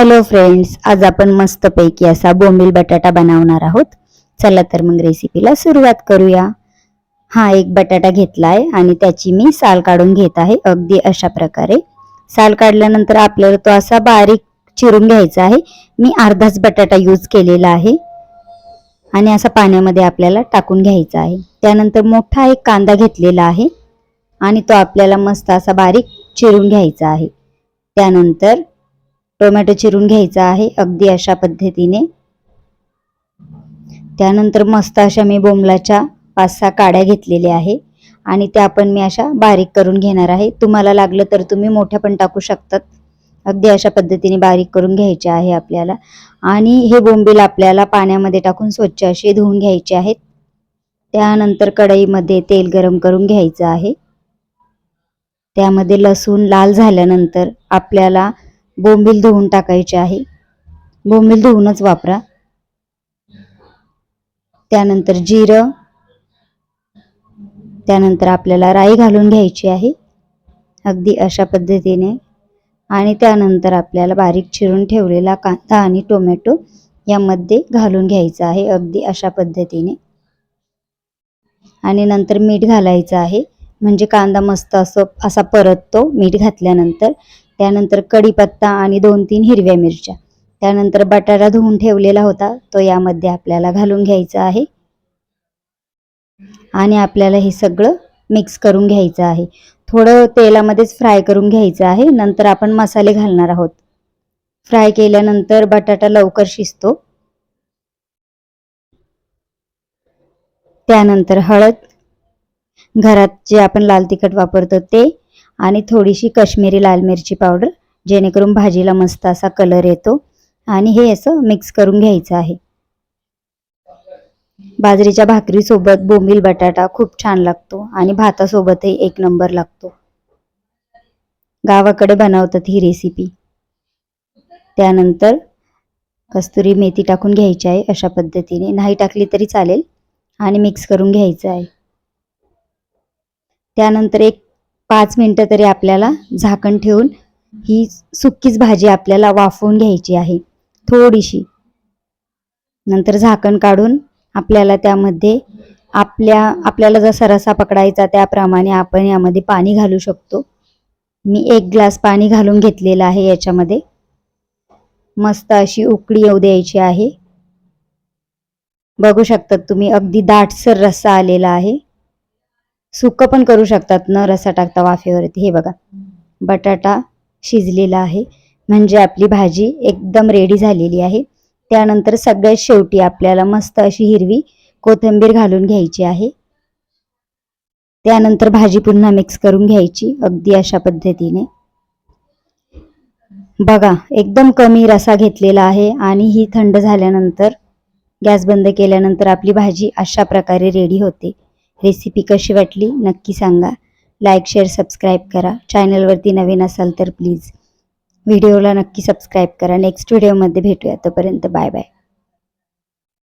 Hello friends आज आपण मस्तपैकी असा बोंबील बटाटा बनवणार आहोत. चला तर मग रेसिपीला सुरुवात करूया. हा एक बटाटा घेतला आहे आणि त्याची मी साल काढून घेत आहे अगदी अशा प्रकारे. साल काढल्यानंतर आपल्याला तो असा बारीक चिरून घ्यायचा आहे. मी अर्धाच बटाटा यूज केलेला आहे. आणि असा पाण्यामध्ये आपल्याला टाकून घ्यायचा आहे. त्यानंतर मोठा एक कांदा घेतलेला आहे. आणि तो आपल्याला मस्त असा बारीक चिरून घ्यायचा आहे. त्यानंतर टोमॅटो चिरून घ्यायचा आहे अगदी अशा पद्धतीने. त्यानंतर मस्त अशा मी बोंबलाच्या पाच सहा काड्या घेतलेल्या आहे आणि त्या पण मी अशा बारीक करून घेणार आहे. तुम्हाला लागलं तर तुम्ही मोठ्या पण टाकू शकतात. अगदी अशा पद्धतीने बारीक करून घ्यायचे आहे आपल्याला. आणि हे बोंबील आपल्याला पाण्यामध्ये टाकून स्वच्छ असे धुवून घ्यायचे आहेत. त्यानंतर कढईमध्ये तेल गरम करून घ्यायचं आहे. त्यामध्ये लसूण लाल झाल्यानंतर आपल्याला बोंबील धुवून टाकायचे आहे. बोंबील धुवूनच वापरा. त्यानंतर जिरं. त्यानंतर आपल्याला राई घालून घ्यायची आहे. अगदी अशा पद्धतीने. आणि त्यानंतर आपल्याला बारीक चिरून ठेवलेला कांदा आणि टोमॅटो यामध्ये घालून घ्यायचा आहे. अगदी अशा पद्धतीने. आणि नंतर मीठ घालायचं आहे. म्हणजे कांदा मस्त असं असा परततो मीठ घातल्यानंतर. त्यानंतर कढीपत्ता आणि दोन तीन हिरव्या मिरच्या. त्यानंतर बटाटा धुवून ठेवलेला होता. तो यामध्ये आपल्याला घालून घ्यायचा आहे. आणि आपल्याला हे सगळं मिक्स करून घ्यायचं आहे. थोडं तेलामध्येच फ्राय करून घ्यायचं आहे. नंतर आपण मसाले घालणार आहोत. फ्राय केल्यानंतर बटाटा लवकर शिजतो. त्यानंतर हळद. घरात जे आपण लाल तिखट वापरतो ते आणि थोडीशी कश्मीरी लाल मिरची पावडर जेणेकरून भाजीला मस्त असा कलर येतो. आणि हे असं मिक्स करून घ्यायचं आहे. बाजरीच्या भाकरीसोबत बोंबील बटाटा खूप छान लागतो आणि भातासोबतही एक नंबर लागतो. गावाकडे बनवतात ही रेसिपी त्यानंतर कस्तुरी मेथी टाकून घ्यायची आहे अशा पद्धतीने. नाही टाकली तरी चालेल आणि मिक्स करून घ्यायचं आहे. त्यानंतर एक पाच मिनटं तरी आपल्याला झाकण ठेवून ही सुक्कीच भाजी आपल्याला वाफवून घ्यायची आहे. थोडीशी. नंतर झाकण काढून आपल्याला त्यामध्ये आपल्या आपल्याला जसा रसा पकडायचा त्याप्रमाणे आपण यामध्ये पाणी घालू शकतो. मी एक ग्लास पाणी घालून घेतलेलं आहे याच्यामध्ये. मस्त अशी उकळी येऊ द्यायची आहे. बघू शकतात तुम्ही अगदी दाटसर रस्सा आलेला आहे. सुकं पण करू शकतात न रसा टाकता वाफेवरती हे बघा. बटाटा शिजलेला आहे. म्हणजे आपली भाजी एकदम रेडी झालेली आहे. त्यानंतर सगळ्यात शेवटी आपल्याला मस्त अशी हिरवी कोथिंबीर घालून घ्यायची आहे. त्यानंतर भाजी पुन्हा मिक्स करून घ्यायची अगदी अशा पद्धतीने. बघा एकदम कमी रसा घेतलेला आहे आणि ही थंड झाल्यानंतर गॅस बंद केल्यानंतर आपली भाजी अशा प्रकारे रेडी होते. रेसिपी कशी वाटली नक्की सांगा. लाईक शेअर सबस्क्राईब करा. चॅनलवरती नवीन असाल तर प्लीज व्हिडिओला नक्की सबस्क्राईब करा. नेक्स्ट व्हिडिओमध्ये भेटूया. तोपर्यंत बाय बाय